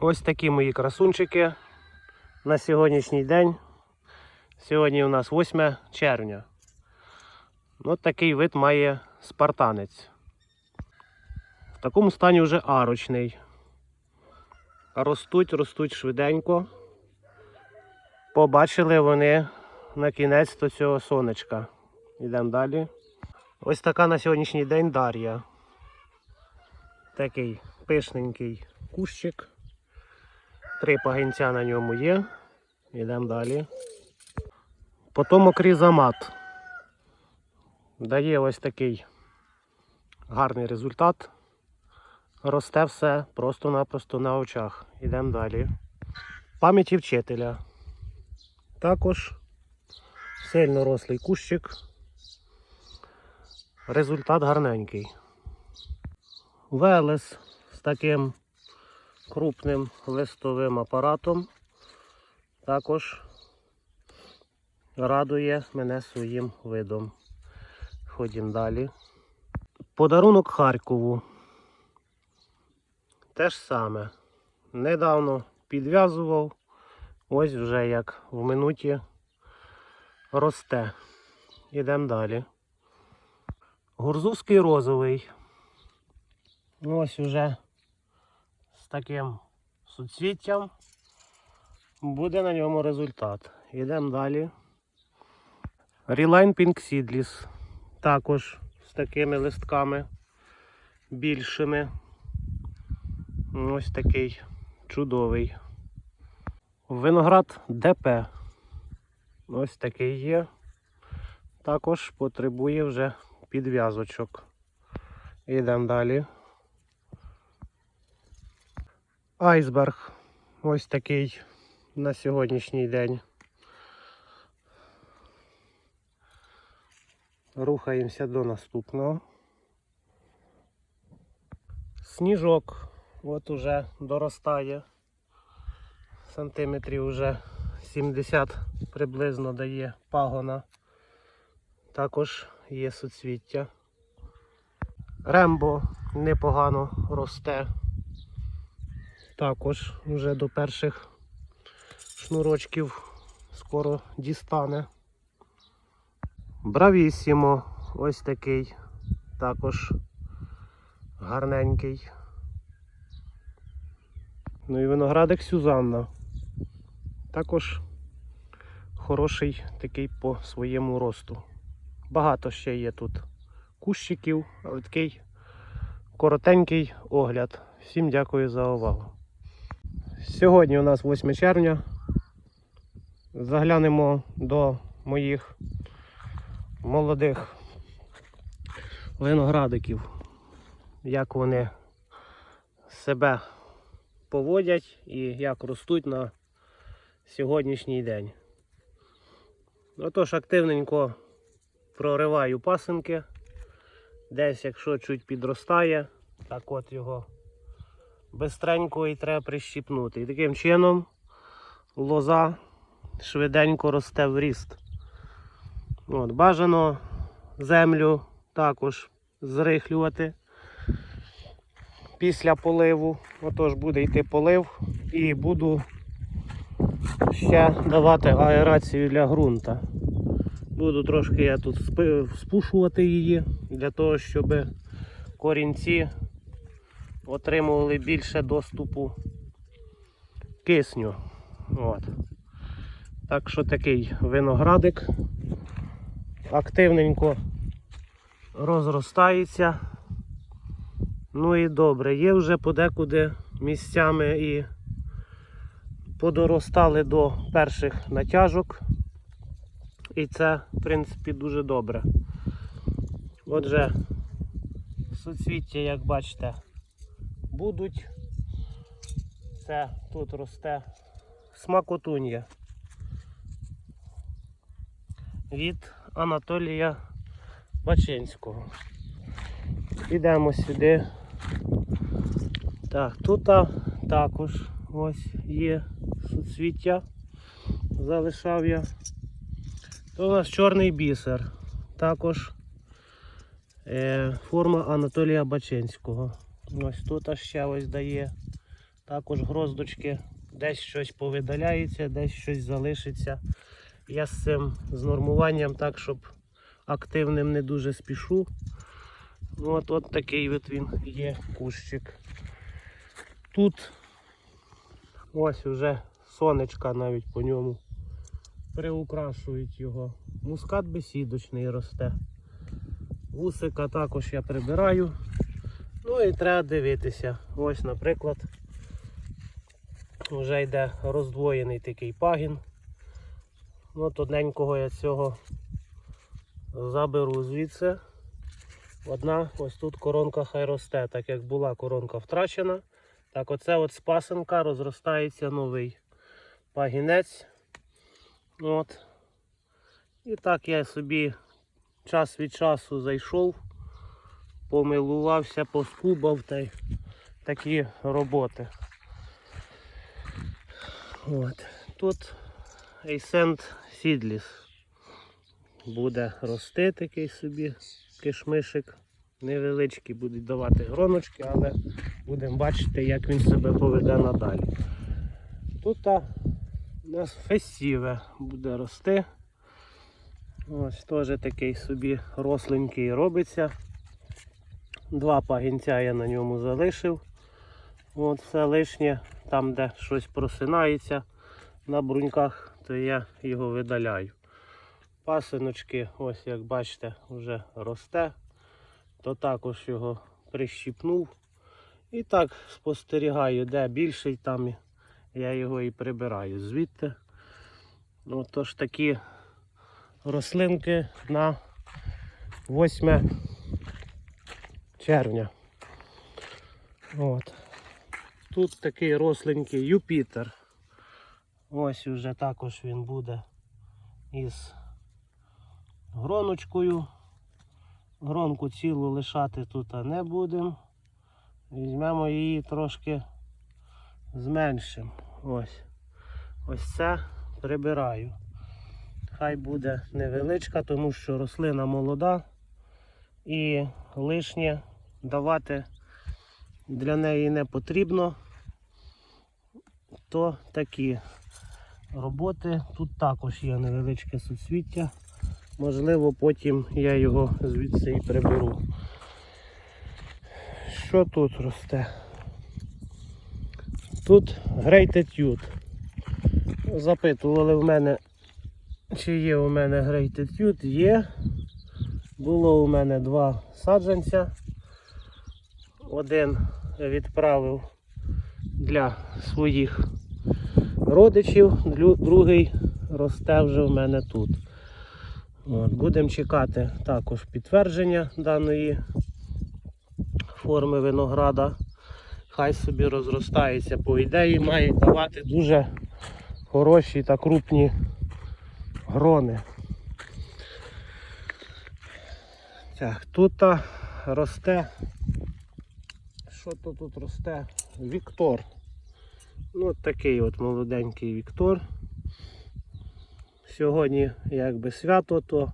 Ось такі мої красунчики на сьогоднішній день. Сьогодні у нас 8 червня. Ось такий вид має спартанець. В такому стані вже арочний. Ростуть, ростуть швиденько. Побачили вони на кінець цього сонечка. Йдемо далі. Ось така на сьогоднішній день Дар'я. Такий пишненький кущик. Три пагінця на ньому є. Йдемо далі. Потім окрізамат. Дає ось такий гарний результат. Росте все просто-напросто на очах. Йдемо далі. Пам'яті вчителя. Також сильно рослий кущик. Результат гарненький. Велес з таким крупним листовим апаратом також радує мене своїм видом. Ходімо далі. Подарунок Харкову. Те ж саме. Недавно підв'язував. Ось вже як в минуті росте. Ідемо далі. Гурзувський розовий. Ось уже таким суцвіттям буде на ньому результат. Йдемо далі. Reline Pink Seedless. Також з такими листками більшими. Ось такий чудовий. Виноград ДП. Ось такий є. Також потребує вже підв'язочок. Йдемо далі. Айсберг. Ось такий на сьогоднішній день. Рухаємося до наступного. Сніжок. От уже доростає. Сантиметрів уже 70 приблизно дає пагона. Також є суцвіття. Рембо непогано росте. Також вже до перших шнурочків скоро дістане. Бравісімо, ось такий, також гарненький. Ну і виноградик Сюзанна. Також хороший такий по своєму росту. Багато ще є тут кущиків, але такий коротенький огляд. Всім дякую за увагу. Сьогодні у нас 8 червня. Заглянемо до моїх молодих виноградиків, як вони себе поводять і як ростуть на сьогоднішній день. Отож, активненько прориваю пасинки. Десь, якщо чуть підростає, так от його бистренько і треба прищіпнути. І таким чином лоза швиденько росте в ріст. От, Бажано землю також зрихлювати після поливу. Отож буде йти полив і буду ще давати аерацію для ґрунта. Буду трошки я тут спушувати її для того, щоб корінці отримували більше доступу кисню. От. Так що такий виноградик активненько розростається. Ну і добре, є вже подекуди місцями і подоростали до перших натяжок. І це, в принципі, дуже добре. Отже, суцвіття, як бачите, будуть. Це тут росте смакотун'я від Анатолія Бачинського. Ідемо сюди. Так, тут також ось є суцвіття. Залишав я. То у нас чорний бісер. Також е, форма Анатолія Бачинського. Ось тут аж ще ось дає Також гроздочки, десь щось повидаляється, десь щось залишиться. Я з цим з нормуванням так, щоб активним не дуже спішу. Ну, От, от такий от він є кущик. Тут ось уже сонечка навіть по ньому приукрашують його. Мускат бесідочний росте. Вусика також я прибираю. Ну і треба дивитися. Ось, наприклад, вже йде роздвоєний такий пагін. Ну, одненького я цього заберу звідси. Одна ось тут коронка хай росте, так як була коронка втрачена. Так, оце от з пасенка розростається новий пагінець. От. І так я собі час від часу зайшов, помилувався, поскубав та й такі роботи. От. Тут Ейсент Сідліс буде рости такий собі кишмишик. Невеличкі будуть давати гроночки, але будемо бачити, як він себе поведе надалі. Тут у нас фесіве буде рости. Ось теж такий собі росленький робиться. Два пагінця я на ньому залишив. От все лишнє, там де щось просинається на бруньках, то я його видаляю. Пасиночки, ось як бачите, вже росте, то також його прищіпнув. І так спостерігаю, де більший, там я його і прибираю звідти. Ну, тож такі рослинки на 8 червня. От. Тут такий росленький Юпітер. Ось уже також він буде із гроночкою. Гронку цілу лишати тут не будемо. Візьмемо її трошки зменшимо. Ось. Ось це прибираю. Хай буде невеличка, тому що рослина молода і лишнє давати для неї не потрібно. То такі роботи. Тут також є невеличке суцвіття. Можливо, потім я його звідси і приберу. Що тут росте? Тут грейтетют. Запитували в мене, чи є у мене грейтетют. Є. Було у мене два саджанця. Один відправив для своїх родичів, другий росте вже в мене тут. Будемо чекати також підтвердження даної форми винограда. Хай собі розростається. По ідеї має давати дуже хороші та крупні грони. Так, тут росте. Що то тут росте? Віктор. Ну, такий от молоденький Віктор. Сьогодні якби свято, то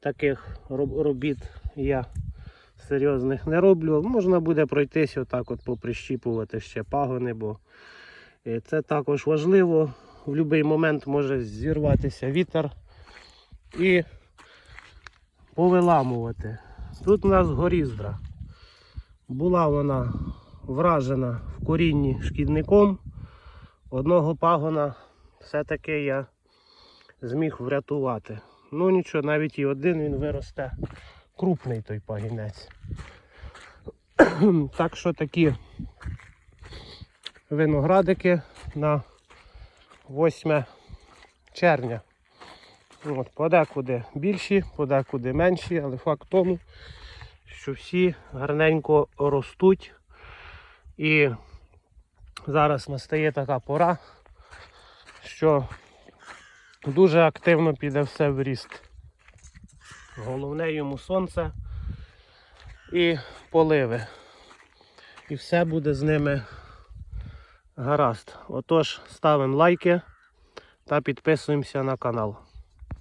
таких робіт я серйозних не роблю. Можна буде пройтись отак от поприщіпувати ще пагони, бо е, це також важливо. В будь-який момент може зірватися вітер і повиламувати. Тут у нас горіздра. Була вона вражена в корінні шкідником. Одного пагона все-таки я зміг врятувати. Ну нічого, навіть і один він виросте крупний той пагінець. так що такі виноградики на 8 червня. От, подекуди більші, подекуди менші, але факт в тому, що всі гарненько ростуть. І зараз настає така пора, що дуже активно піде все в ріст. Головне йому сонце і поливи. І все буде з ними гаразд. Отож, ставимо лайки та підписуємося на канал.